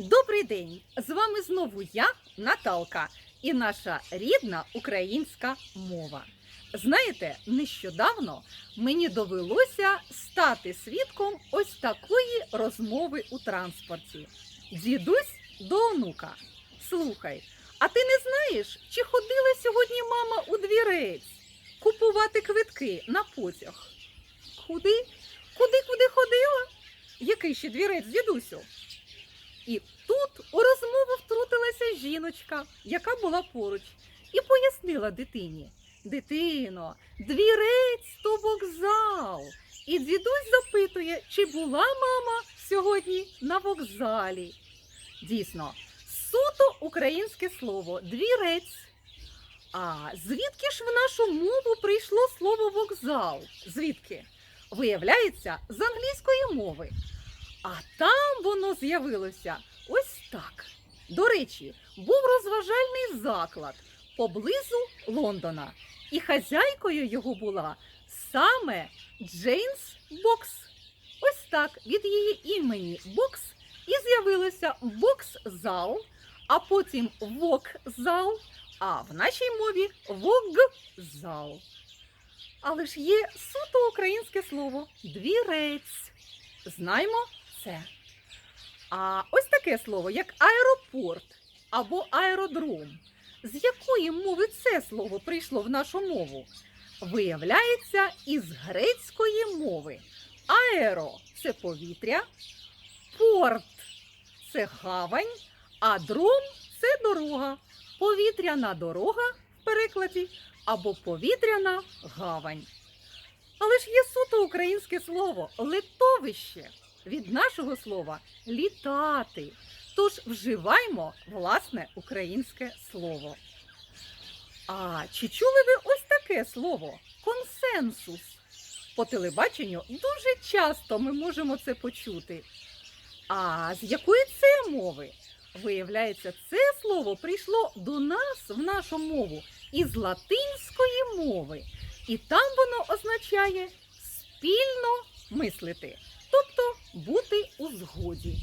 Добрий день! З вами знову я, Наталка, і наша рідна українська мова. Знаєте, нещодавно мені довелося стати свідком ось такої розмови у транспорті. Дідусь до онука. Слухай, а ти не знаєш, чи ходила сьогодні мама у двірець купувати квитки на потяг? Куди? Куди, куди ходила? Який ще двірець, дідусю? І тут у розмову втрутилася жіночка, яка була поруч, і пояснила дитині: Дитино, двірець то вокзал. І дідусь запитує, чи була мама сьогодні на вокзалі. Дійсно, суто українське слово двірець. А звідки ж в нашу мову прийшло слово вокзал? Звідки? Виявляється, з англійської мови. А там воно з'явилося ось так. До речі, був розважальний заклад поблизу Лондона, і хазяйкою його була саме Джейнс Бокс. Ось так від її імені Бокс і з'явилося бокс-зал, а потім вокзал, а в нашій мові вокзал. Але ж є суто українське слово двірець. Знаємо це. А ось таке слово, як аеропорт або аеродром. З якої мови це слово прийшло в нашу мову? Виявляється, із грецької мови. Аеро це повітря, порт це гавань, а дром це дорога. Повітряна дорога в перекладі або повітряна гавань. Але ж є суто українське слово литовище від нашого слова літати. Тож вживаймо власне українське слово. А чи чули ви ось таке слово консенсус? По телебаченню дуже часто ми можемо це почути. А з якої це мови? Виявляється, це слово прийшло до нас в нашу мову із латинської мови. І там воно означає спільно мислити, тобто бути у згоді.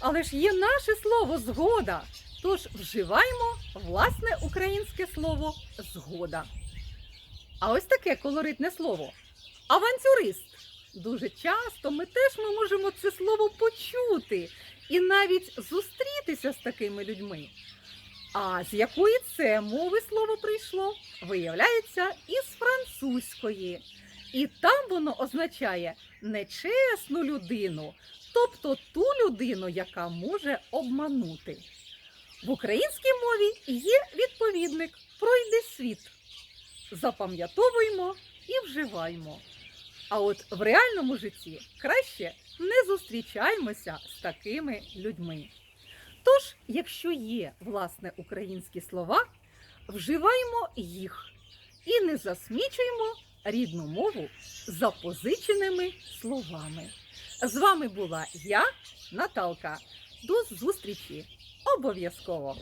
Але ж є наше слово згода. Тож вживаємо власне українське слово згода. А ось таке колоритне слово авантюрист. Дуже часто ми теж ми можемо це слово почути і навіть зустрітися з такими людьми. А з якої це мови слово прийшло? Виявляється, із французької. І там воно означає нечесну людину, тобто ту людину, яка може обманути. В українській мові є відповідник пройди світ. Запам'ятовуємо і вживаємо. А от в реальному житті краще не зустрічаємося з такими людьми. Тож, якщо є власне українські слова, вживаємо їх і не засмічуємо рідну мову запозиченими словами. З вами була я, Наталка. До зустрічі! Обов'язково!